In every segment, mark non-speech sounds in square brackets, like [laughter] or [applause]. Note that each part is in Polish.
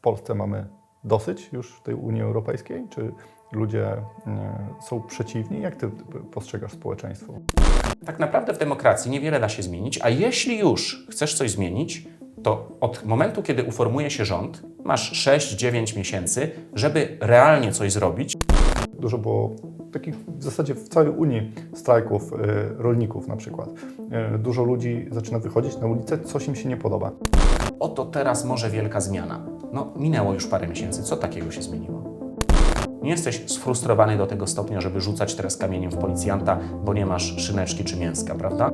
Polsce mamy dosyć już tej Unii Europejskiej? Czy ludzie e, są przeciwni? Jak ty postrzegasz społeczeństwo? Tak naprawdę w demokracji niewiele da się zmienić, a jeśli już chcesz coś zmienić, to od momentu, kiedy uformuje się rząd, masz 6-9 miesięcy, żeby realnie coś zrobić. Dużo było takich w zasadzie w całej Unii strajków e, rolników na przykład. E, Dużo ludzi zaczyna wychodzić na ulicę, coś im się nie podoba. Oto teraz może wielka zmiana. No, minęło już parę miesięcy, co takiego się zmieniło? Nie jesteś sfrustrowany do tego stopnia, żeby rzucać teraz kamieniem w policjanta, bo nie masz szyneczki czy mięska, prawda?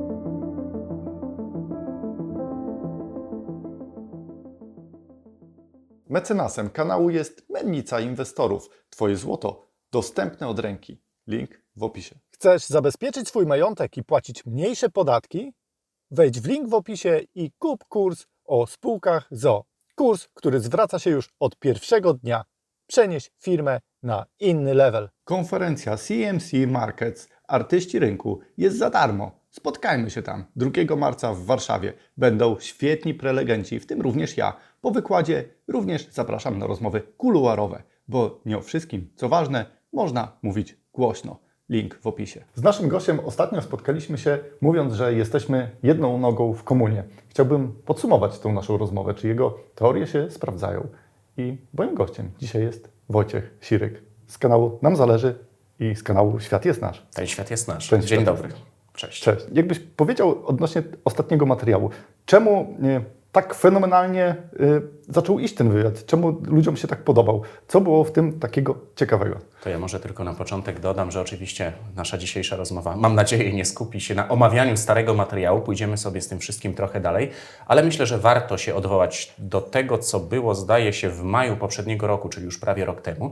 Mecenasem kanału jest Mennica Inwestorów. Twoje złoto dostępne od ręki. Link w opisie. Chcesz zabezpieczyć swój majątek i płacić mniejsze podatki? Wejdź w link w opisie i kup kurs o spółkach ZO. Kurs, który zwraca się już od pierwszego dnia. Przenieś firmę na inny level. Konferencja CMC Markets Artyści Rynku jest za darmo. Spotkajmy się tam 2 marca w Warszawie. Będą świetni prelegenci, w tym również ja. Po wykładzie również zapraszam na rozmowy kuluarowe, bo nie o wszystkim, co ważne, można mówić głośno. Link w opisie. Z naszym gościem ostatnio spotkaliśmy się mówiąc, że jesteśmy jedną nogą w komunie. Chciałbym podsumować tą naszą rozmowę, czy jego teorie się sprawdzają. I moim gościem dzisiaj jest Wojciech Siryk z kanału Nam Zależy i z kanału Świat jest Nasz. Ten świat jest nasz. Ten Dzień dobry. Cześć. Cześć. Jakbyś powiedział odnośnie ostatniego materiału, czemu tak fenomenalnie e, zaczął iść ten wywiad? Czemu ludziom się tak podobał? Co było w tym takiego ciekawego? To ja może tylko na początek dodam, że oczywiście nasza dzisiejsza rozmowa, mam nadzieję, nie skupi się na omawianiu starego materiału. Pójdziemy sobie z tym wszystkim trochę dalej, ale myślę, że warto się odwołać do tego, co było, zdaje się, w maju poprzedniego roku, czyli już prawie rok temu.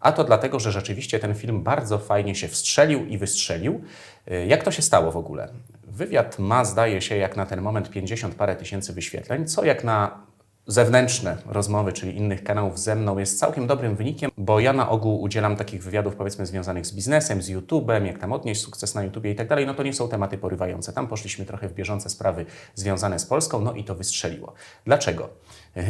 A to dlatego, że rzeczywiście ten film bardzo fajnie się wstrzelił i wystrzelił. Y, Jak to się stało w ogóle? Wywiad ma, zdaje się, jak na ten moment 50 parę tysięcy wyświetleń, co jak na zewnętrzne rozmowy, czyli innych kanałów ze mną jest całkiem dobrym wynikiem, bo ja na ogół udzielam takich wywiadów powiedzmy związanych z biznesem, z YouTube'em, jak tam odnieść sukces na YouTubie i tak dalej, no to nie są tematy porywające. Tam poszliśmy trochę w bieżące sprawy związane z Polską, no i to wystrzeliło. Dlaczego?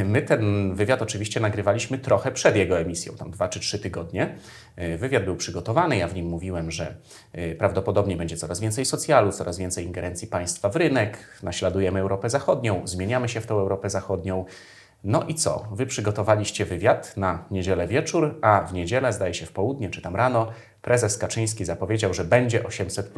My ten wywiad oczywiście nagrywaliśmy trochę przed jego emisją, tam dwa czy trzy tygodnie. Wywiad był przygotowany, ja w nim mówiłem, że y, prawdopodobnie będzie coraz więcej socjalu, coraz więcej ingerencji państwa w rynek, naśladujemy Europę Zachodnią, zmieniamy się w tą Europę Zachodnią. No i co? Wy przygotowaliście wywiad na niedzielę wieczór, a w niedzielę, zdaje się w południe czy tam rano, prezes Kaczyński zapowiedział, że będzie 800.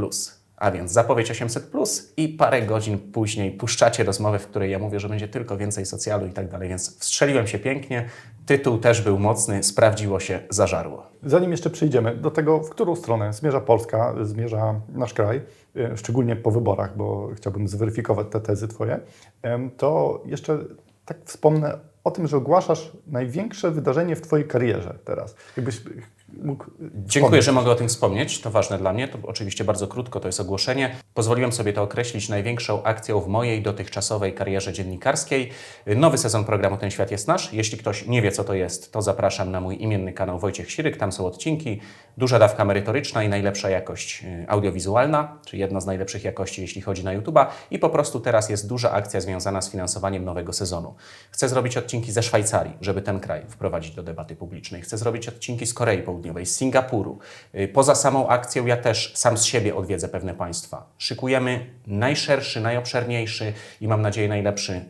A więc zapowiedź 800 i parę godzin później puszczacie rozmowę, w której ja mówię, że będzie tylko więcej socjalu i tak dalej. Więc wstrzeliłem się pięknie. Tytuł też był mocny, sprawdziło się, zażarło. Zanim jeszcze przejdziemy do tego, w którą stronę zmierza Polska, zmierza nasz kraj, e, szczególnie po wyborach, bo chciałbym zweryfikować te tezy Twoje, to jeszcze tak wspomnę o tym, że ogłaszasz największe wydarzenie w Twojej karierze teraz. Jakbyś mógł Dziękuję, wspomnieć. że mogę o tym wspomnieć. To ważne dla mnie. To oczywiście bardzo krótko, to jest ogłoszenie. Pozwoliłem sobie to określić największą akcją w mojej dotychczasowej karierze dziennikarskiej. Nowy sezon programu Ten Świat jest Nasz. Jeśli ktoś nie wie, co to jest, to zapraszam na mój imienny kanał Wojciech Siryk. Tam są odcinki, duża dawka merytoryczna i najlepsza jakość y, audiowizualna, czy jedna z najlepszych jakości, jeśli chodzi na YouTube'a. I po prostu teraz jest duża akcja związana z finansowaniem nowego sezonu. Chcę zrobić odcinki ze Szwajcarii, żeby ten kraj wprowadzić do debaty publicznej. Chcę zrobić odcinki z Korei Południowej, z Singapuru. Y, Poza samą akcją ja też sam z siebie odwiedzę pewne państwa. Szykujemy najszerszy, najobszerniejszy i mam nadzieję najlepszy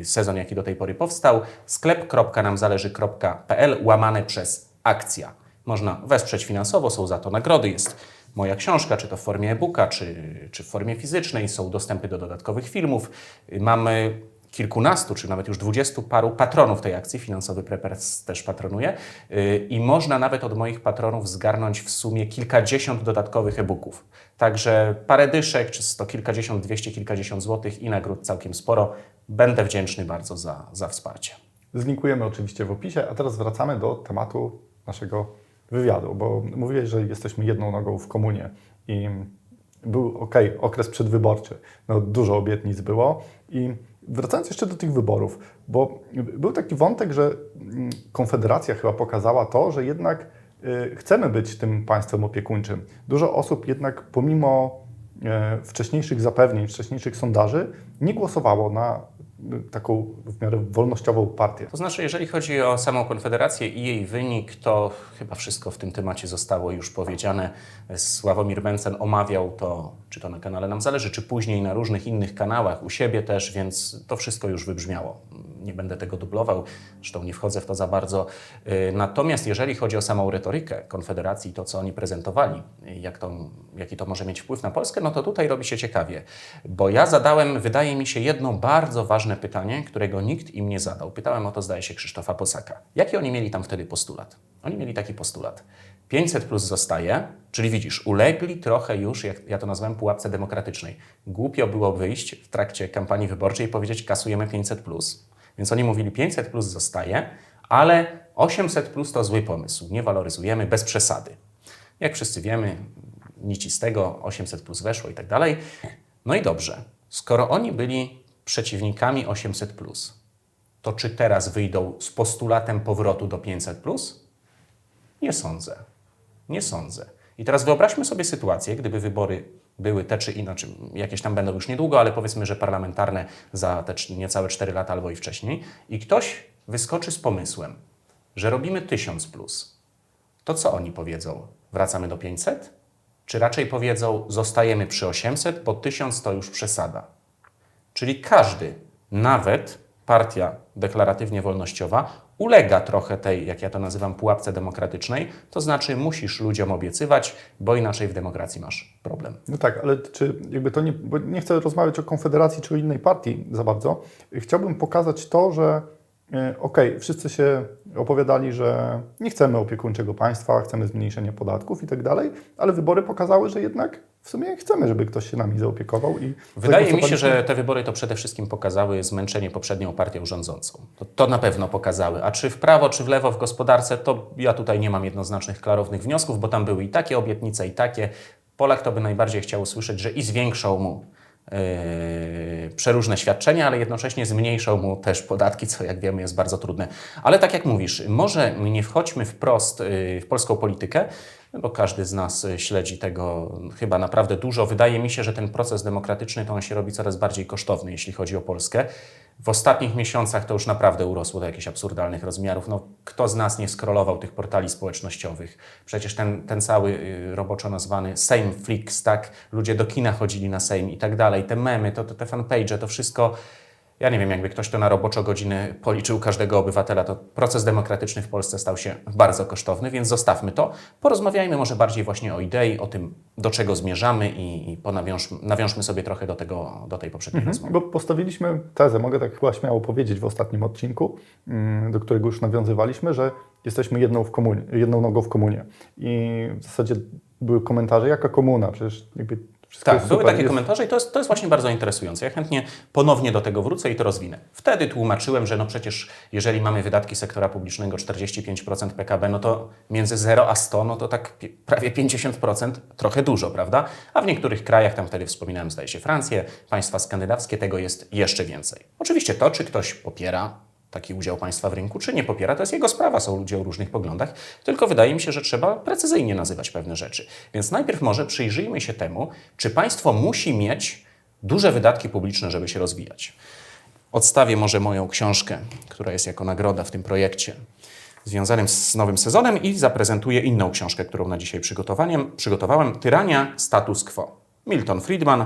y, sezon, jaki do tej pory powstał. sklep.namzależy.pl łamane przez akcja. Można wesprzeć finansowo, są za to nagrody, jest moja książka, czy to w formie e-booka, czy, czy w formie fizycznej, są dostępy do dodatkowych filmów. Y, Mamy kilkunastu, czy nawet już dwudziestu paru patronów tej akcji. Finansowy Preppers też patronuje. Yy, I można nawet od moich patronów zgarnąć w sumie kilkadziesiąt dodatkowych e-booków. Także parę dyszek, czy sto kilkadziesiąt, dwieście kilkadziesiąt złotych i nagród całkiem sporo. Będę wdzięczny bardzo za, za wsparcie. Zlinkujemy oczywiście w opisie, a teraz wracamy do tematu naszego wywiadu, bo mówiłeś, że jesteśmy jedną nogą w komunie i był ok, okres przedwyborczy. No, dużo obietnic było i wracając jeszcze do tych wyborów, bo był taki wątek, że mm, Konfederacja chyba pokazała to, że jednak y, chcemy być tym państwem opiekuńczym. Dużo osób jednak pomimo e, wcześniejszych zapewnień, wcześniejszych sondaży nie głosowało na taką w miarę wolnościową partię. To znaczy, jeżeli chodzi o samą Konfederację i jej wynik, to chyba wszystko w tym temacie zostało już powiedziane. Sławomir Mencen omawiał to, czy to na kanale Nam Zależy, czy później na różnych innych kanałach, u siebie też, więc to wszystko już wybrzmiało. Nie będę tego dublował, zresztą nie wchodzę w to za bardzo. Yy, Natomiast jeżeli chodzi o samą retorykę Konfederacji, to co oni prezentowali, jak to, jaki to może mieć wpływ na Polskę, no to tutaj robi się ciekawie. Bo ja zadałem, wydaje mi się, jedno bardzo ważne pytanie, którego nikt im nie zadał. Pytałem o to, zdaje się, Krzysztofa Posaka. Jaki oni mieli tam wtedy postulat? Oni mieli taki postulat. 500 plus zostaje, czyli widzisz, ulegli trochę już, jak ja to nazwałem, pułapce demokratycznej. Głupio było wyjść w trakcie kampanii wyborczej i powiedzieć, kasujemy 500 plus. Więc oni mówili, 500 plus zostaje, ale 800 plus to zły pomysł. Nie waloryzujemy bez przesady. Jak wszyscy wiemy, nic z tego, 800 plus weszło i tak dalej. No i dobrze, skoro oni byli przeciwnikami 800 plus, to czy teraz wyjdą z postulatem powrotu do 500 plus? Nie sądzę. Nie sądzę. I teraz wyobraźmy sobie sytuację, gdyby wybory były te czy inaczej, jakieś tam będą już niedługo, ale powiedzmy, że parlamentarne za te niecałe 4 lata albo i wcześniej, i ktoś wyskoczy z pomysłem, że robimy 1000 plus. To co oni powiedzą? Wracamy do 500? Czy raczej powiedzą, zostajemy przy 800, bo 1000 to już przesada? Czyli każdy, nawet partia deklaratywnie wolnościowa, ulega trochę tej, jak ja to nazywam, pułapce demokratycznej, to znaczy musisz ludziom obiecywać, bo inaczej w demokracji masz problem. No tak, ale czy jakby to nie, bo nie chcę rozmawiać o Konfederacji czy o innej partii za bardzo. Chciałbym pokazać to, że e, okej, wszyscy się opowiadali, że nie chcemy opiekuńczego państwa, chcemy zmniejszenia podatków i tak dalej, ale wybory pokazały, że jednak w sumie chcemy, żeby ktoś się nami zaopiekował. I Wydaje mi się, że te wybory to przede wszystkim pokazały zmęczenie poprzednią partią rządzącą. To, to na pewno pokazały. A czy w prawo, czy w lewo w gospodarce, to ja tutaj nie mam jednoznacznych, klarownych wniosków, bo tam były i takie obietnice, i takie. Polak to by najbardziej chciał usłyszeć, że i zwiększą mu przeróżne świadczenia, ale jednocześnie zmniejszą mu też podatki, co jak wiemy jest bardzo trudne. Ale tak jak mówisz, może nie wchodźmy wprost yy, w polską politykę, bo każdy z nas y, śledzi tego chyba naprawdę dużo. Wydaje mi się, że ten proces demokratyczny to on się robi coraz bardziej kosztowny, jeśli chodzi o Polskę. W ostatnich miesiącach to już naprawdę urosło do jakichś absurdalnych rozmiarów. No, kto z nas nie skrolował tych portali społecznościowych? Przecież ten, ten cały y, roboczo nazwany Sejm Flix, tak? Ludzie do kina chodzili na Sejm i tak dalej. Te memy, to, to, te fanpage, to wszystko ja nie wiem, jakby ktoś to na roboczo godziny policzył każdego obywatela, to proces demokratyczny w Polsce stał się bardzo kosztowny, więc zostawmy to. Porozmawiajmy może bardziej właśnie o idei, o tym, do czego zmierzamy i, i ponawiążmy, nawiążmy sobie trochę do, tego, do tej poprzedniej rozmowy. Bo postawiliśmy tezę, mogę tak chyba śmiało powiedzieć w ostatnim odcinku, mm, do którego już nawiązywaliśmy, że jesteśmy jedną, w komunie, jedną nogą w komunie. I w zasadzie były komentarze, jaka komuna, przecież jakby Tak, były takie jest... komentarze i to jest, to jest właśnie bardzo interesujące. Ja chętnie ponownie do tego wrócę i to rozwinę. Wtedy tłumaczyłem, że no przecież jeżeli mamy wydatki sektora publicznego 45% PKB, no to między 0 a 100, no to tak prawie 50%, trochę dużo, prawda? A w niektórych krajach, tam wtedy wspominałem, zdaje się Francję, państwa skandynawskie, tego jest jeszcze więcej. Oczywiście to, czy ktoś popiera taki udział państwa w rynku, czy nie popiera, to jest jego sprawa, są ludzie o różnych poglądach, tylko wydaje mi się, że trzeba precyzyjnie nazywać pewne rzeczy. Więc najpierw może przyjrzyjmy się temu, czy państwo musi mieć duże wydatki publiczne, żeby się rozwijać. Odstawię może moją książkę, która jest jako nagroda w tym projekcie związanym z nowym sezonem i zaprezentuję inną książkę, którą na dzisiaj przygotowałem. Tyrania status quo. Milton Friedman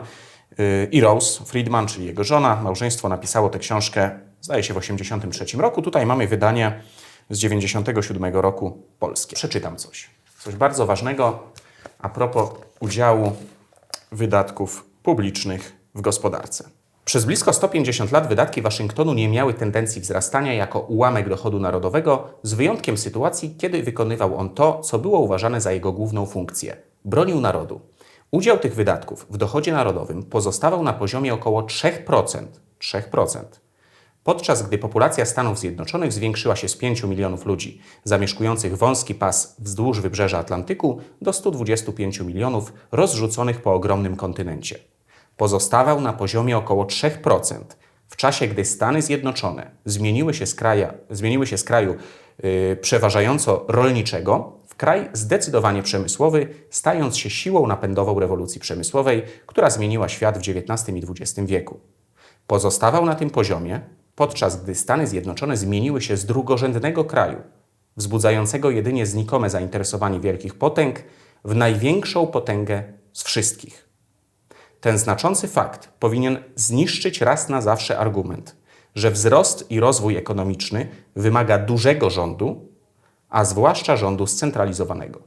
yy, i Rose Friedman, czyli jego żona, małżeństwo napisało tę książkę, zdaje się, w 1983 roku. Tutaj mamy wydanie z 97 roku polskie. Przeczytam coś. Coś bardzo ważnego a propos udziału wydatków publicznych w gospodarce. Przez blisko 150 lat wydatki Waszyngtonu nie miały tendencji wzrastania jako ułamek dochodu narodowego, z wyjątkiem sytuacji, kiedy wykonywał on to, co było uważane za jego główną funkcję bronił narodu. Udział tych wydatków w dochodzie narodowym pozostawał na poziomie około 3%. 3%. Podczas gdy populacja Stanów Zjednoczonych zwiększyła się z 5 milionów ludzi zamieszkujących wąski pas wzdłuż wybrzeża Atlantyku do 125 milionów rozrzuconych po ogromnym kontynencie. Pozostawał na poziomie około 3%, w czasie gdy Stany Zjednoczone zmieniły się z, kraja, zmieniły się z kraju yy, przeważająco rolniczego w kraj zdecydowanie przemysłowy, stając się siłą napędową rewolucji przemysłowej, która zmieniła świat w XIX i XX wieku. pozostawał na tym poziomie, podczas gdy Stany Zjednoczone zmieniły się z drugorzędnego kraju, wzbudzającego jedynie znikome zainteresowanie wielkich potęg, w największą potęgę z wszystkich. Ten znaczący fakt powinien zniszczyć raz na zawsze argument, że wzrost i rozwój ekonomiczny wymaga dużego rządu, a zwłaszcza rządu scentralizowanego.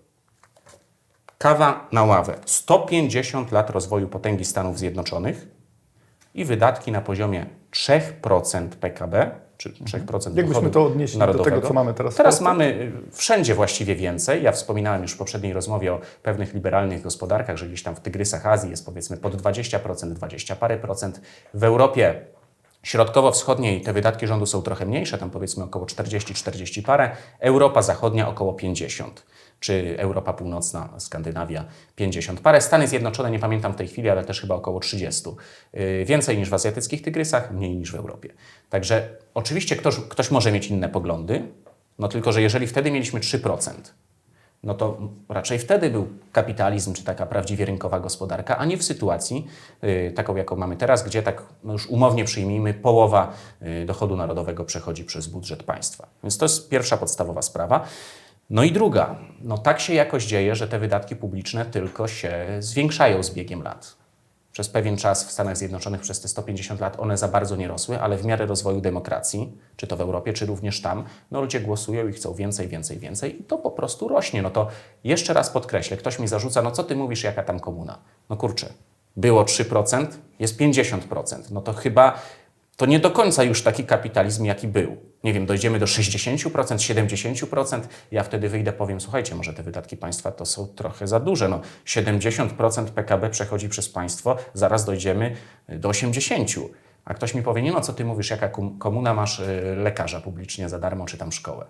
Kawa na ławę. 150 lat rozwoju potęgi Stanów Zjednoczonych i wydatki na poziomie 3% PKB, czy 3% Jakbyśmy dochodu to odnieśli do narodowego. tego, co mamy teraz Teraz mamy y, wszędzie właściwie więcej. Ja wspominałem już w poprzedniej rozmowie o pewnych liberalnych gospodarkach, że gdzieś tam w tygrysach Azji jest powiedzmy pod 20%, 20 parę procent. W Europie Środkowo-wschodniej te wydatki rządu są trochę mniejsze, tam powiedzmy około 40-40 parę. Europa Zachodnia około 50, czy Europa Północna, Skandynawia 50 parę. Stany Zjednoczone nie pamiętam w tej chwili, ale też chyba około 30. Yy, Więcej niż w azjatyckich tygrysach, mniej niż w Europie. Także oczywiście ktoś, ktoś może mieć inne poglądy, no tylko, że jeżeli wtedy mieliśmy 3%, no to raczej wtedy był kapitalizm, czy taka prawdziwie rynkowa gospodarka, a nie w sytuacji y, taką, jaką mamy teraz, gdzie tak no już umownie przyjmijmy, połowa y, dochodu narodowego przechodzi przez budżet państwa. Więc to jest pierwsza podstawowa sprawa. No i druga, no tak się jakoś dzieje, że te wydatki publiczne tylko się zwiększają z biegiem lat. Przez pewien czas w Stanach Zjednoczonych, przez te 150 lat, one za bardzo nie rosły, ale w miarę rozwoju demokracji, czy to w Europie, czy również tam, no ludzie głosują i chcą więcej, więcej, więcej i to po prostu rośnie. No to jeszcze raz podkreślę, ktoś mi zarzuca, no co ty mówisz, jaka tam komuna? No kurczę, było 3%, jest 50%. No to chyba to nie do końca już taki kapitalizm, jaki był. Nie wiem, dojdziemy do 60%, 70%. Ja wtedy wyjdę, powiem, słuchajcie, może te wydatki państwa to są trochę za duże. No, 70% PKB przechodzi przez państwo, zaraz dojdziemy do 80%. A ktoś mi powie, nie no, co ty mówisz, jaka kom- komuna masz y, lekarza publicznie za darmo, czy tam szkołę.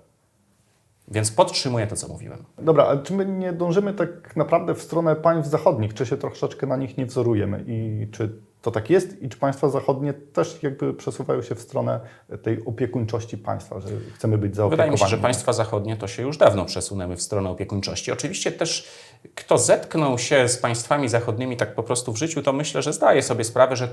Więc podtrzymuję to, co mówiłem. Dobra, ale czy my nie dążymy tak naprawdę w stronę państw zachodnich? Czy się troszeczkę na nich nie wzorujemy? I czy to tak jest? I czy państwa zachodnie też jakby przesuwają się w stronę tej opiekuńczości państwa, że chcemy być zaopiekowani? Wydaje mi się, że państwa zachodnie to się już dawno przesunęły w stronę opiekuńczości. Oczywiście też kto zetknął się z państwami zachodnimi tak po prostu w życiu, to myślę, że zdaje sobie sprawę, że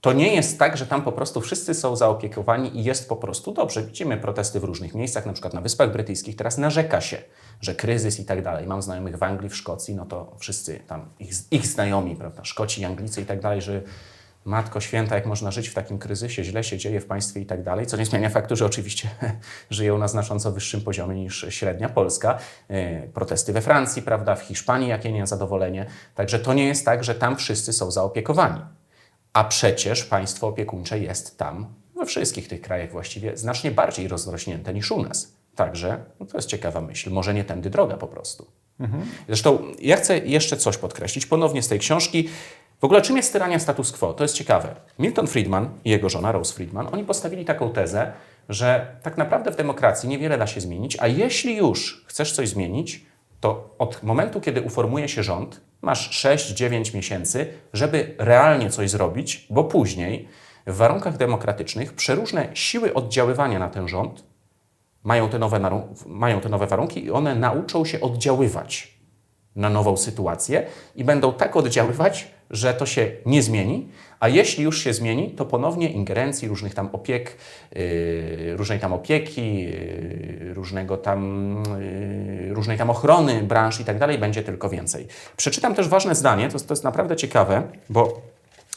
to nie jest tak, że tam po prostu wszyscy są zaopiekowani i jest po prostu dobrze. Widzimy protesty w różnych miejscach, na przykład na Wyspach Brytyjskich. Teraz narzeka się, że kryzys i tak dalej. Mam znajomych w Anglii, w Szkocji, no to wszyscy tam, ich, ich znajomi, prawda, Szkoci, Anglicy i tak dalej, że Matko Święta, jak można żyć w takim kryzysie, źle się dzieje w państwie i tak dalej, co nie zmienia faktu, że oczywiście [laughs] żyją na znacząco wyższym poziomie niż średnia Polska. E, Protesty we Francji, prawda, w Hiszpanii, jakie niezadowolenie. Także to nie jest tak, że tam wszyscy są zaopiekowani. A przecież państwo opiekuńcze jest tam, we wszystkich tych krajach właściwie, znacznie bardziej rozrośnięte niż u nas. Także no to jest ciekawa myśl. Może nie tędy droga po prostu. Zresztą ja chcę jeszcze coś podkreślić, ponownie z tej książki. W ogóle czym jest tyrania status quo? To jest ciekawe. Milton Friedman i jego żona Rose Friedman, oni postawili taką tezę, że tak naprawdę w demokracji niewiele da się zmienić, a jeśli już chcesz coś zmienić, to od momentu, kiedy uformuje się rząd, masz 6-9 miesięcy, żeby realnie coś zrobić, bo później w warunkach demokratycznych przeróżne siły oddziaływania na ten rząd mają te, nowe, mają te nowe warunki i one nauczą się oddziaływać na nową sytuację i będą tak oddziaływać, że to się nie zmieni, a jeśli już się zmieni, to ponownie ingerencji różnych tam opiek, yy, różnej tam opieki, yy, różnego tam, yy, różnej tam ochrony branż i tak dalej będzie tylko więcej. Przeczytam też ważne zdanie, to, to jest naprawdę ciekawe, bo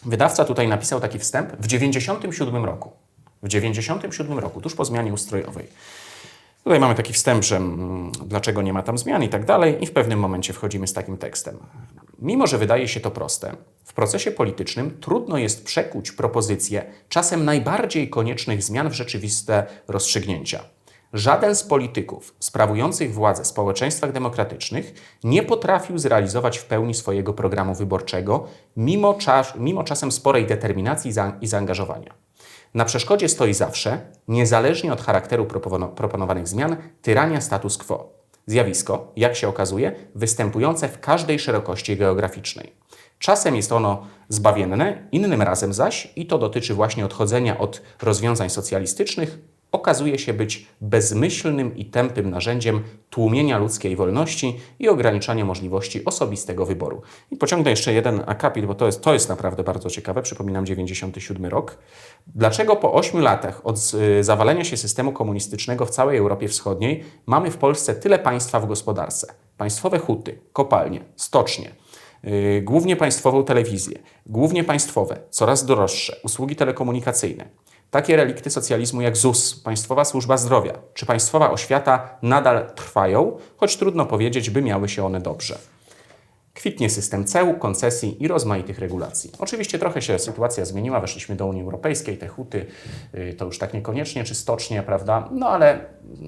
wydawca tutaj napisał taki wstęp w 97 roku. W 97 roku, tuż po zmianie ustrojowej. Tutaj mamy taki wstęp, że mm, dlaczego nie ma tam zmian i tak dalej, i w pewnym momencie wchodzimy z takim tekstem. Mimo, że wydaje się to proste, w procesie politycznym trudno jest przekuć propozycje czasem najbardziej koniecznych zmian w rzeczywiste rozstrzygnięcia. Żaden z polityków sprawujących władzę w społeczeństwach demokratycznych nie potrafił zrealizować w pełni swojego programu wyborczego, mimo, czas, mimo czasem sporej determinacji i za- i zaangażowania. Na przeszkodzie stoi zawsze, niezależnie od charakteru propono- proponowanych zmian, tyrania status quo. Zjawisko, jak się okazuje, występujące w każdej szerokości geograficznej. Czasem jest ono zbawienne, innym razem zaś, i to dotyczy właśnie odchodzenia od rozwiązań socjalistycznych, okazuje się być bezmyślnym i tępym narzędziem tłumienia ludzkiej wolności i ograniczania możliwości osobistego wyboru. I pociągnę jeszcze jeden akapit, bo to jest, to jest naprawdę bardzo ciekawe. Przypominam 97 rok. Dlaczego po 8 latach od y, zawalenia się systemu komunistycznego w całej Europie Wschodniej mamy w Polsce tyle państwa w gospodarce? Państwowe huty, kopalnie, stocznie, yy, głównie państwową telewizję, głównie państwowe, coraz droższe, usługi telekomunikacyjne. Takie relikty socjalizmu jak ZUS, Państwowa Służba Zdrowia czy Państwowa Oświata nadal trwają, choć trudno powiedzieć, by miały się one dobrze. Kwitnie system ceł, koncesji i rozmaitych regulacji. Oczywiście trochę się sytuacja zmieniła, weszliśmy do Unii Europejskiej, te huty y, to już tak niekoniecznie, czy stocznie, prawda? No ale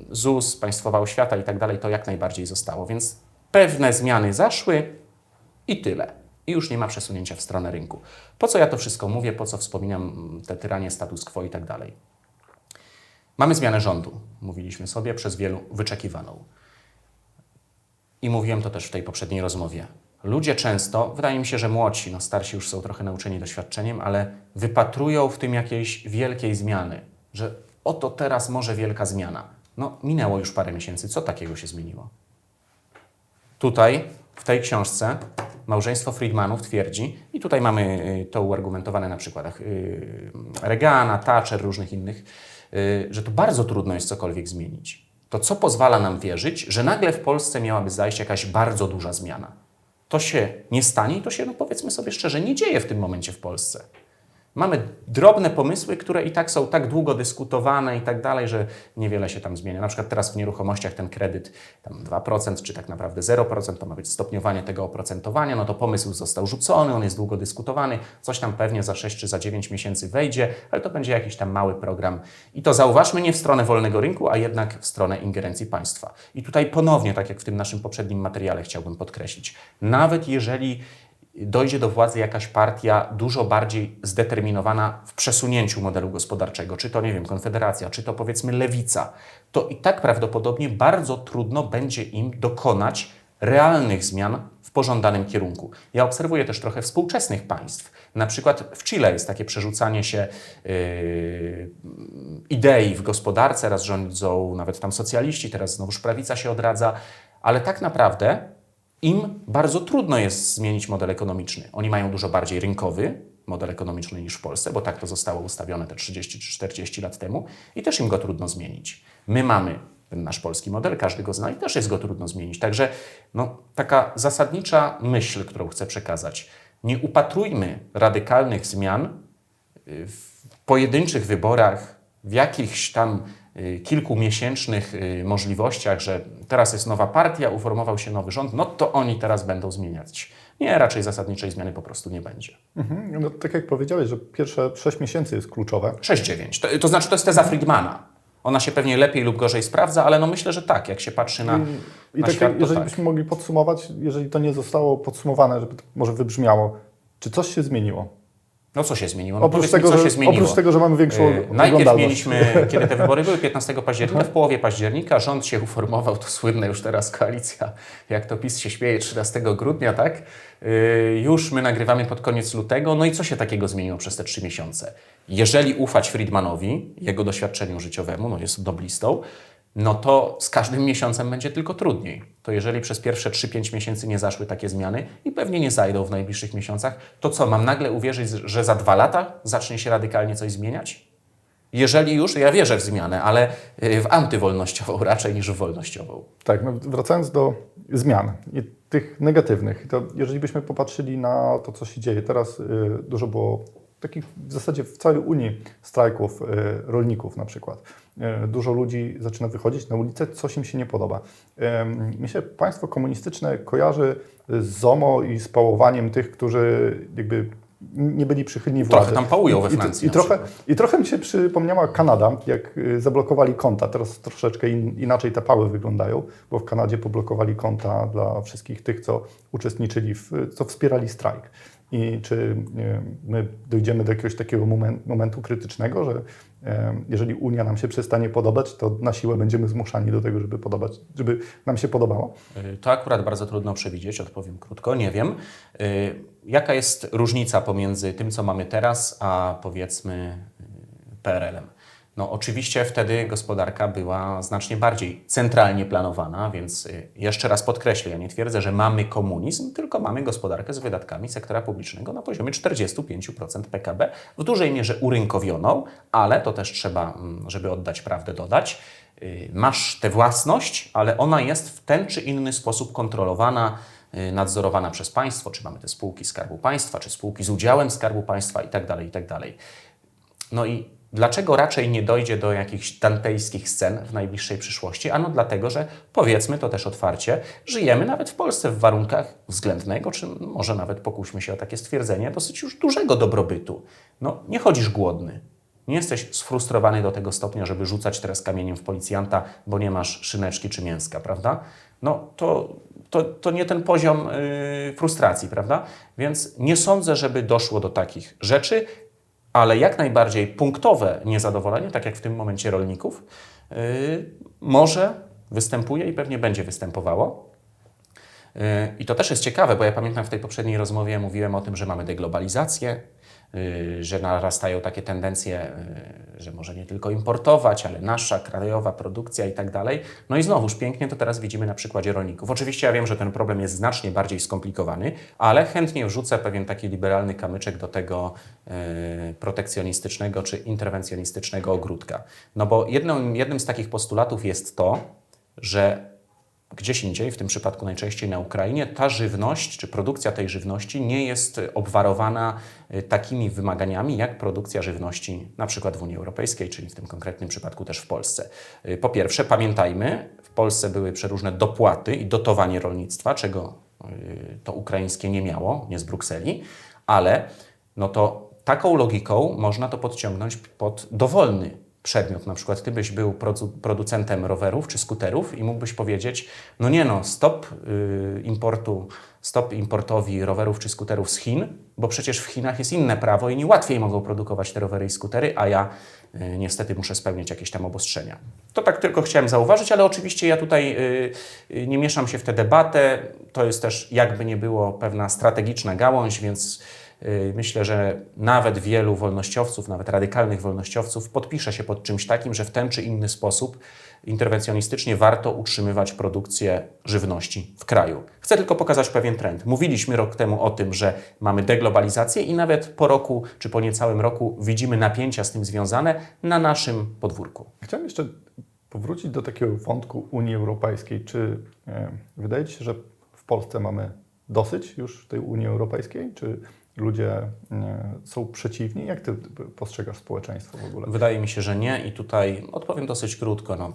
ZUS, Państwowa Oświata i tak dalej to jak najbardziej zostało, więc pewne zmiany zaszły i tyle. I już nie ma przesunięcia w stronę rynku. Po co ja to wszystko mówię, po co wspominam mm, te tyranie status quo i tak dalej? Mamy zmianę rządu, mówiliśmy sobie, przez wielu wyczekiwaną. I mówiłem to też w tej poprzedniej rozmowie. Ludzie często, wydaje mi się, że młodsi, no starsi już są trochę nauczeni doświadczeniem, ale wypatrują w tym jakiejś wielkiej zmiany, że oto teraz może wielka zmiana. No, minęło już parę miesięcy, co takiego się zmieniło? Tutaj, w tej książce, małżeństwo Friedmanów twierdzi, i tutaj mamy y, to uargumentowane na przykładach y, Reagana, Thatcher, różnych innych, y, że to bardzo trudno jest cokolwiek zmienić. To co pozwala nam wierzyć, że nagle w Polsce miałaby zajść jakaś bardzo duża zmiana? To się nie stanie i to się, no powiedzmy sobie szczerze, nie dzieje w tym momencie w Polsce. Mamy drobne pomysły, które i tak są tak długo dyskutowane i tak dalej, że niewiele się tam zmienia. Na przykład teraz w nieruchomościach ten kredyt tam 2%, czy tak naprawdę 0%, to ma być stopniowanie tego oprocentowania, no to pomysł został rzucony, on jest długo dyskutowany, coś tam pewnie za 6 czy za 9 miesięcy wejdzie, ale to będzie jakiś tam mały program. I to zauważmy nie w stronę wolnego rynku, a jednak w stronę ingerencji państwa. I tutaj ponownie, tak jak w tym naszym poprzednim materiale chciałbym podkreślić, nawet jeżeli dojdzie do władzy jakaś partia dużo bardziej zdeterminowana w przesunięciu modelu gospodarczego, czy to, nie wiem, Konfederacja, czy to powiedzmy Lewica, to i tak prawdopodobnie bardzo trudno będzie im dokonać realnych zmian w pożądanym kierunku. Ja obserwuję też trochę współczesnych państw. Na przykład w Chile jest takie przerzucanie się yy, idei w gospodarce, raz rządzą nawet tam socjaliści, teraz znowuż prawica się odradza, ale tak naprawdę im bardzo trudno jest zmienić model ekonomiczny. Oni mają dużo bardziej rynkowy model ekonomiczny niż w Polsce, bo tak to zostało ustawione te 30 czy 40 lat temu i też im go trudno zmienić. My mamy ten nasz polski model, każdy go zna i też jest go trudno zmienić. Także no, taka zasadnicza myśl, którą chcę przekazać. Nie upatrujmy radykalnych zmian y, w pojedynczych wyborach, w jakichś tam kilkumiesięcznych y, możliwościach, że teraz jest nowa partia, uformował się nowy rząd, no to oni teraz będą zmieniać. Nie, raczej zasadniczej zmiany po prostu nie będzie. Mhm. No, tak jak powiedziałeś, że pierwsze 6 miesięcy jest kluczowe. 6-9. To, to znaczy, to jest teza Friedmana. Ona się pewnie lepiej lub gorzej sprawdza, ale no myślę, że tak, jak się patrzy na, I na tak, świat, jeżeli tak. byśmy mogli podsumować, jeżeli to nie zostało podsumowane, żeby to może wybrzmiało, czy coś się zmieniło? No co się zmieniło? No Oprócz mi, tego, co się zmieniło. oprócz tego, że mamy większą Yy, Najpierw mieliśmy, kiedy te wybory były, 15 października, w połowie października rząd się uformował, to słynna już teraz koalicja, jak to PiS się śmieje, 13 grudnia, tak? Yy, Już my nagrywamy pod koniec lutego, no i co się takiego zmieniło przez te trzy miesiące? Jeżeli ufać Friedmanowi, jego doświadczeniu życiowemu, no jest noblistą, no to z każdym miesiącem będzie tylko trudniej. To jeżeli przez pierwsze 3-5 miesięcy nie zaszły takie zmiany i pewnie nie zajdą w najbliższych miesiącach, to co, mam nagle uwierzyć, że za dwa lata zacznie się radykalnie coś zmieniać? Jeżeli już, ja wierzę w zmianę, ale y, w antywolnościową [laughs] raczej niż w wolnościową. Tak, no wracając do zmian i tych negatywnych, to jeżeli byśmy popatrzyli na to, co się dzieje teraz, y, dużo było takich w zasadzie w całej Unii strajków y, rolników na przykład. Y, Dużo ludzi zaczyna wychodzić na ulicę, coś im się nie podoba. Ym, Mi się państwo komunistyczne kojarzy z ZOMO i z pałowaniem tych, którzy jakby nie byli przychylni władzy. Trochę tam pałują we I- i- Francji I, na trochę, przykład. I trochę mi się przypomniała Kanada, jak y, zablokowali konta. Teraz troszeczkę in, inaczej te pały wyglądają, bo w Kanadzie poblokowali konta dla wszystkich tych, co uczestniczyli, w, co wspierali strajk. I czy my dojdziemy do jakiegoś takiego moment, momentu krytycznego, że y, jeżeli Unia nam się przestanie podobać, to na siłę będziemy zmuszani do tego, żeby, podobać, żeby nam się podobało? Y, To akurat bardzo trudno przewidzieć, odpowiem krótko, nie wiem. Y, Jaka jest różnica pomiędzy tym, co mamy teraz, a powiedzmy y, PRL-em? No, oczywiście wtedy gospodarka była znacznie bardziej centralnie planowana, więc y, jeszcze raz podkreślę, ja nie twierdzę, że mamy komunizm, tylko mamy gospodarkę z wydatkami sektora publicznego na poziomie 45% PKB, w dużej mierze urynkowioną, ale to też trzeba, mm, żeby oddać prawdę, dodać. Y, Masz tę własność, ale ona jest w ten czy inny sposób kontrolowana, y, nadzorowana przez państwo, czy mamy te spółki Skarbu Państwa, czy spółki z udziałem Skarbu Państwa itd., itd. No i dlaczego raczej nie dojdzie do jakichś dantejskich scen w najbliższej przyszłości? Ano dlatego, że powiedzmy to też otwarcie, żyjemy nawet w Polsce w warunkach względnego, czy może nawet pokuśmy się o takie stwierdzenie, dosyć już dużego dobrobytu. No, nie chodzisz głodny. Nie jesteś sfrustrowany do tego stopnia, żeby rzucać teraz kamieniem w policjanta, bo nie masz szyneczki czy mięska, prawda? No to, to, to nie ten poziom yy, frustracji, prawda? Więc nie sądzę, żeby doszło do takich rzeczy, ale jak najbardziej punktowe niezadowolenie, tak jak w tym momencie rolników, yy, może występuje i pewnie będzie występowało. Yy, I to też jest ciekawe, bo ja pamiętam w tej poprzedniej rozmowie mówiłem o tym, że mamy deglobalizację, że narastają takie tendencje, yy, że może nie tylko importować, ale nasza krajowa produkcja i tak dalej. No i znowuż pięknie to teraz widzimy na przykładzie rolników. Oczywiście ja wiem, że ten problem jest znacznie bardziej skomplikowany, ale chętnie wrzucę pewien taki liberalny kamyczek do tego yy, protekcjonistycznego czy interwencjonistycznego ogródka. No bo jedną, jednym z takich postulatów jest to, że gdzieś indziej, w tym przypadku najczęściej na Ukrainie, ta żywność czy produkcja tej żywności nie jest obwarowana y, takimi wymaganiami jak produkcja żywności na przykład w Unii Europejskiej, czyli w tym konkretnym przypadku też w Polsce. Y, Po pierwsze, pamiętajmy, w Polsce były przeróżne dopłaty i dotowanie rolnictwa, czego y, to ukraińskie nie miało, nie z Brukseli, ale no to taką logiką można to podciągnąć pod dowolny przedmiot. Na przykład ty byś był produ- producentem rowerów czy skuterów i mógłbyś powiedzieć, no nie no, stop y, importu, stop importowi rowerów czy skuterów z Chin, bo przecież w Chinach jest inne prawo i nie łatwiej mogą produkować te rowery i skutery, a ja y, niestety muszę spełniać jakieś tam obostrzenia. To tak tylko chciałem zauważyć, ale oczywiście ja tutaj y, nie mieszam się w tę debatę. To jest też jakby nie było pewna strategiczna gałąź, więc Myślę, że nawet wielu wolnościowców, nawet radykalnych wolnościowców podpisze się pod czymś takim, że w ten czy inny sposób interwencjonistycznie warto utrzymywać produkcję żywności w kraju. Chcę tylko pokazać pewien trend. Mówiliśmy rok temu o tym, że mamy deglobalizację i nawet po roku czy po niecałym roku widzimy napięcia z tym związane na naszym podwórku. Chciałem jeszcze powrócić do takiego wątku Unii Europejskiej. Czy e, wydaje Ci się, że w Polsce mamy dosyć już tej Unii Europejskiej? Czy ludzie e, są przeciwni? Jak Ty postrzegasz społeczeństwo w ogóle? Wydaje mi się, że nie i tutaj odpowiem dosyć krótko, no,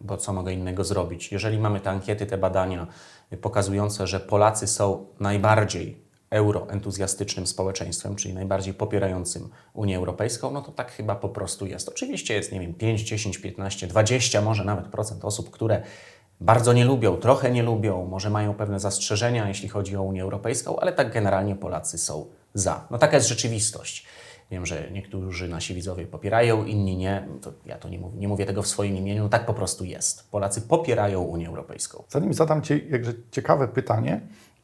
bo co mogę innego zrobić. Jeżeli mamy te ankiety, te badania pokazujące, że Polacy są najbardziej euroentuzjastycznym społeczeństwem, czyli najbardziej popierającym Unię Europejską, no to tak chyba po prostu jest. Oczywiście jest, nie wiem, 5, 10, 15, 20, może nawet procent osób, które bardzo nie lubią, trochę nie lubią, może mają pewne zastrzeżenia, jeśli chodzi o Unię Europejską, ale tak generalnie Polacy są za. No taka jest rzeczywistość. Wiem, że niektórzy nasi widzowie popierają, inni nie. To ja to nie mówię, nie mówię tego w swoim imieniu, tak po prostu jest. Polacy popierają Unię Europejską. Zanim zadam Ci jakże ciekawe pytanie,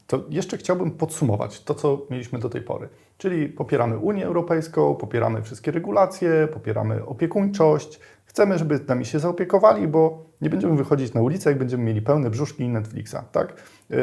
to jeszcze chciałbym podsumować to, co mieliśmy do tej pory. Czyli popieramy Unię Europejską, popieramy wszystkie regulacje, popieramy opiekuńczość. Chcemy, żeby nami się zaopiekowali, bo nie będziemy wychodzić na ulicę, jak będziemy mieli pełne brzuszki Netflixa, tak? E,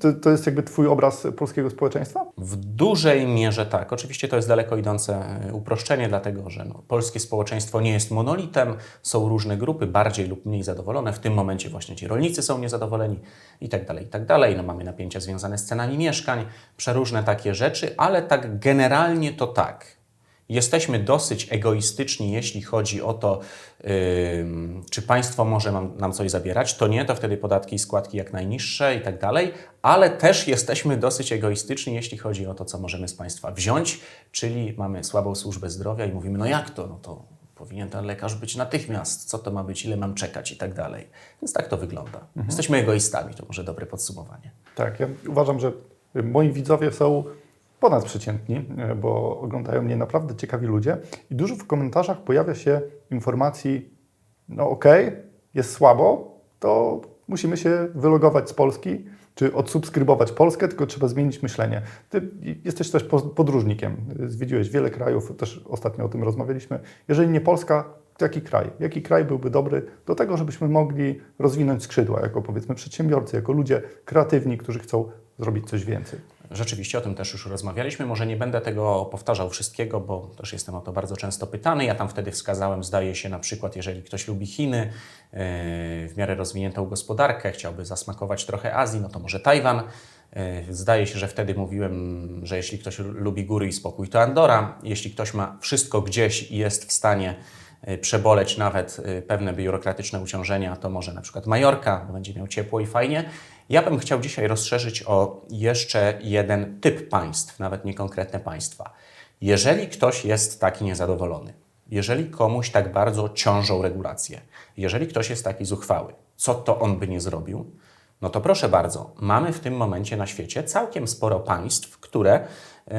To, to jest jakby Twój obraz polskiego społeczeństwa? W dużej mierze tak. Oczywiście to jest daleko idące e, uproszczenie, dlatego że no, polskie społeczeństwo nie jest monolitem, są różne grupy bardziej lub mniej zadowolone. W tym momencie właśnie ci rolnicy są niezadowoleni i tak dalej, i tak dalej. No, mamy napięcia związane z cenami mieszkań, przeróżne takie rzeczy, ale tak generalnie to tak. Jesteśmy dosyć egoistyczni, jeśli chodzi o to, czy państwo może nam, nam coś zabierać. To nie, to wtedy podatki i składki jak najniższe i tak dalej, ale też jesteśmy dosyć egoistyczni, jeśli chodzi o to, co możemy z państwa wziąć, czyli mamy słabą służbę zdrowia i mówimy, no jak to? No to powinien ten lekarz być natychmiast, co to ma być, ile mam czekać i tak dalej. Więc tak to wygląda. Jesteśmy egoistami, to może dobre podsumowanie. Tak, ja uważam, że moi widzowie są ponadprzeciętni, e, bo oglądają mnie naprawdę ciekawi ludzie i dużo w komentarzach pojawia się informacji, no okej, jest słabo, to musimy się wylogować z Polski, czy odsubskrybować Polskę, tylko trzeba zmienić myślenie. Ty jesteś też po- podróżnikiem, zwiedziłeś wiele krajów, też ostatnio o tym rozmawialiśmy. Jeżeli nie Polska, jaki kraj, jaki kraj byłby dobry do tego, żebyśmy mogli rozwinąć skrzydła jako powiedzmy przedsiębiorcy, jako ludzie kreatywni, którzy chcą zrobić coś więcej. Rzeczywiście o tym też już rozmawialiśmy. Może nie będę tego powtarzał wszystkiego, bo też jestem o to bardzo często pytany. Ja tam wtedy wskazałem, zdaje się, na przykład, jeżeli ktoś lubi Chiny, yy, w miarę rozwiniętą gospodarkę, chciałby zasmakować trochę Azji, no to może Tajwan. Yy, Zdaje się, że wtedy mówiłem, że jeśli ktoś lubi góry i spokój, to Andora. Jeśli ktoś ma wszystko gdzieś i jest w stanie yy, przeboleć nawet pewne biurokratyczne uciążenia, to może na przykład Majorka, bo będzie miał ciepło i fajnie. Ja bym chciał dzisiaj rozszerzyć o jeszcze jeden typ państw, nawet nie konkretne państwa. Jeżeli ktoś jest taki niezadowolony, jeżeli komuś tak bardzo ciążą regulacje, jeżeli ktoś jest taki zuchwały, co to on by nie zrobił, no to proszę bardzo, mamy w tym momencie na świecie całkiem sporo państw, które yy,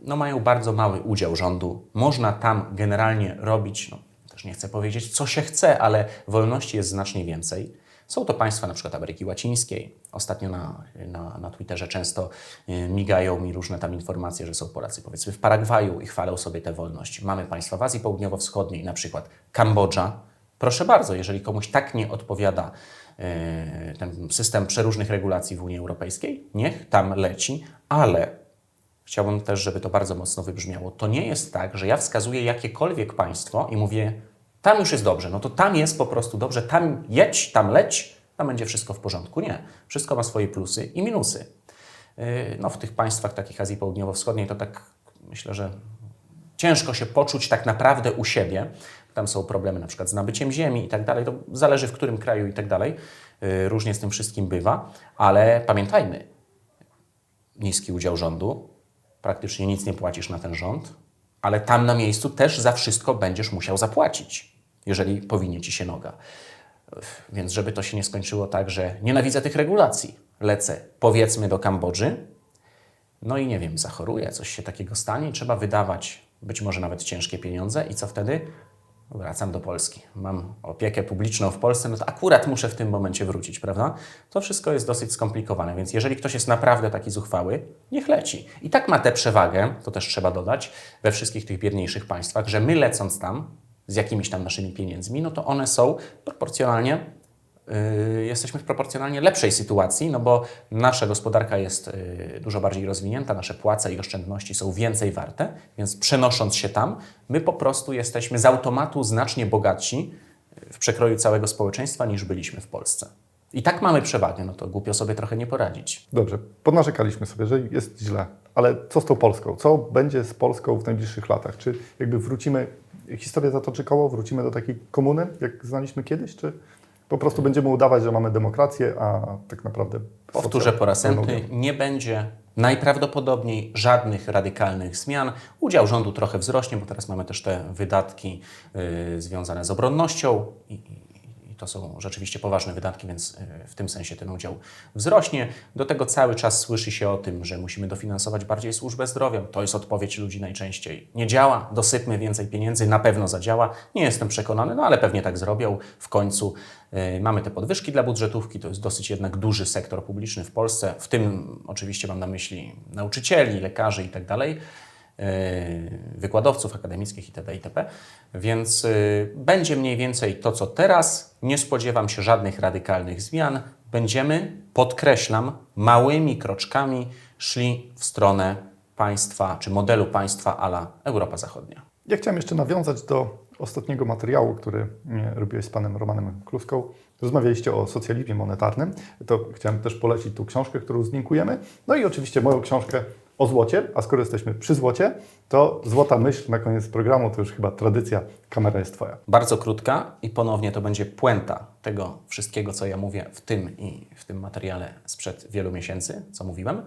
no, mają bardzo mały udział rządu. Można tam generalnie robić, no, też nie chcę powiedzieć, co się chce, ale wolności jest znacznie więcej. Są to państwa przykład Ameryki Łacińskiej. Ostatnio na, na, na Twitterze często y, migają mi różne tam informacje, że są Polacy powiedzmy w Paragwaju i chwalą sobie tę wolność. Mamy państwa w Azji Południowo-Wschodniej, przykład Kambodża. Proszę bardzo, jeżeli komuś tak nie odpowiada y, ten system przeróżnych regulacji w Unii Europejskiej, niech tam leci, ale chciałbym też, żeby to bardzo mocno wybrzmiało. To nie jest tak, że ja wskazuję jakiekolwiek państwo i mówię, tam już jest dobrze, no to tam jest po prostu dobrze, tam jedź, tam leć, tam będzie wszystko w porządku. Nie. Wszystko ma swoje plusy i minusy. Yy, No, w tych państwach takich Azji Południowo-Wschodniej to tak myślę, że ciężko się poczuć tak naprawdę u siebie. Tam są problemy na przykład z nabyciem ziemi i tak dalej. To zależy w którym kraju i tak dalej. Yy, Różnie z tym wszystkim bywa, ale pamiętajmy, niski udział rządu, praktycznie nic nie płacisz na ten rząd, ale tam na miejscu też za wszystko będziesz musiał zapłacić, jeżeli powinie ci się noga. Więc żeby to się nie skończyło tak, że nienawidzę tych regulacji, lecę powiedzmy do Kambodży, no i nie wiem, zachoruję, coś się takiego stanie, trzeba wydawać być może nawet ciężkie pieniądze i co wtedy? Wracam do Polski. Mam opiekę publiczną w Polsce, no to akurat muszę w tym momencie wrócić, prawda? To wszystko jest dosyć skomplikowane, więc jeżeli ktoś jest naprawdę taki zuchwały, niech leci. I tak ma tę przewagę, to też trzeba dodać, we wszystkich tych biedniejszych państwach, że my lecąc tam z jakimiś tam naszymi pieniędzmi, no to one są proporcjonalnie Yy, jesteśmy w proporcjonalnie lepszej sytuacji, no bo nasza gospodarka jest yy, dużo bardziej rozwinięta, nasze płace i oszczędności są więcej warte, więc przenosząc się tam, my po prostu jesteśmy z automatu znacznie bogatsi w przekroju całego społeczeństwa niż byliśmy w Polsce. I tak mamy przewagę, no to głupio sobie trochę nie poradzić. Dobrze, podnarzekaliśmy sobie, że jest źle, ale co z tą Polską? Co będzie z Polską w najbliższych latach? Czy jakby wrócimy, historia zatoczy koło, wrócimy do takiej komuny, jak znaliśmy kiedyś, czy po prostu będziemy udawać, że mamy demokrację, a tak naprawdę... Powtórzę po raz setny, nie będzie najprawdopodobniej żadnych radykalnych zmian. Udział rządu trochę wzrośnie, bo teraz mamy też te wydatki y, związane z obronnością i to są rzeczywiście poważne wydatki, więc y, w tym sensie ten udział wzrośnie. Do tego cały czas słyszy się o tym, że musimy dofinansować bardziej służbę zdrowia. To jest odpowiedź ludzi najczęściej. Nie działa, dosypmy więcej pieniędzy, na pewno zadziała. Nie jestem przekonany, no ale pewnie tak zrobią w końcu. Y, Mamy te podwyżki dla budżetówki, to jest dosyć jednak duży sektor publiczny w Polsce, w tym oczywiście mam na myśli nauczycieli, lekarzy i tak wykładowców akademickich itd. itp. Więc y, będzie mniej więcej to, co teraz. Nie spodziewam się żadnych radykalnych zmian. Będziemy, podkreślam, małymi kroczkami szli w stronę państwa, czy modelu państwa ala Europa Zachodnia. Ja chciałem jeszcze nawiązać do ostatniego materiału, który e, robiłeś z panem Romanem Kluską. Rozmawialiście o socjalizmie monetarnym. To chciałem też polecić tu książkę, którą zlinkujemy. No i oczywiście moją książkę o złocie, a skoro jesteśmy przy złocie, to złota myśl na koniec programu to już chyba tradycja, kamera jest twoja. Bardzo krótka i ponownie to będzie puenta tego wszystkiego, co ja mówię w tym i w tym materiale sprzed wielu miesięcy, co mówiłem.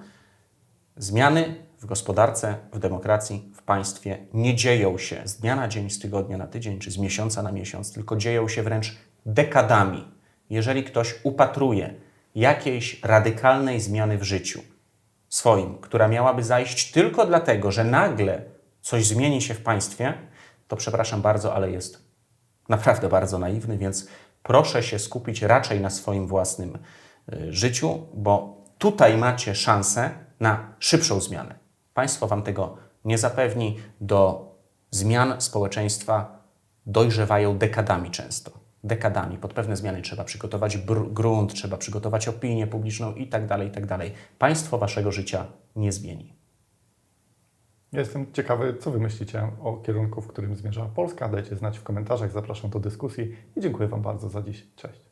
Zmiany w gospodarce, w demokracji, w państwie nie dzieją się z dnia na dzień, z tygodnia na tydzień czy z miesiąca na miesiąc, tylko dzieją się wręcz dekadami. Jeżeli ktoś upatruje jakiejś radykalnej zmiany w życiu swoim, która miałaby zajść tylko dlatego, że nagle coś zmieni się w państwie, to przepraszam bardzo, ale jest naprawdę bardzo naiwny, więc proszę się skupić raczej na swoim własnym y, życiu, bo tutaj macie szansę na szybszą zmianę. Państwo Wam tego nie zapewni. Do zmian społeczeństwa dojrzewają dekadami często. Dekadami. Pod pewne zmiany trzeba przygotować grunt, trzeba przygotować opinię publiczną i tak dalej, tak dalej. Państwo waszego życia nie zmieni. Jestem ciekawy, co wy myślicie o kierunku, w którym zmierza Polska. Dajcie znać w komentarzach, zapraszam do dyskusji i dziękuję Wam bardzo za dziś. Cześć.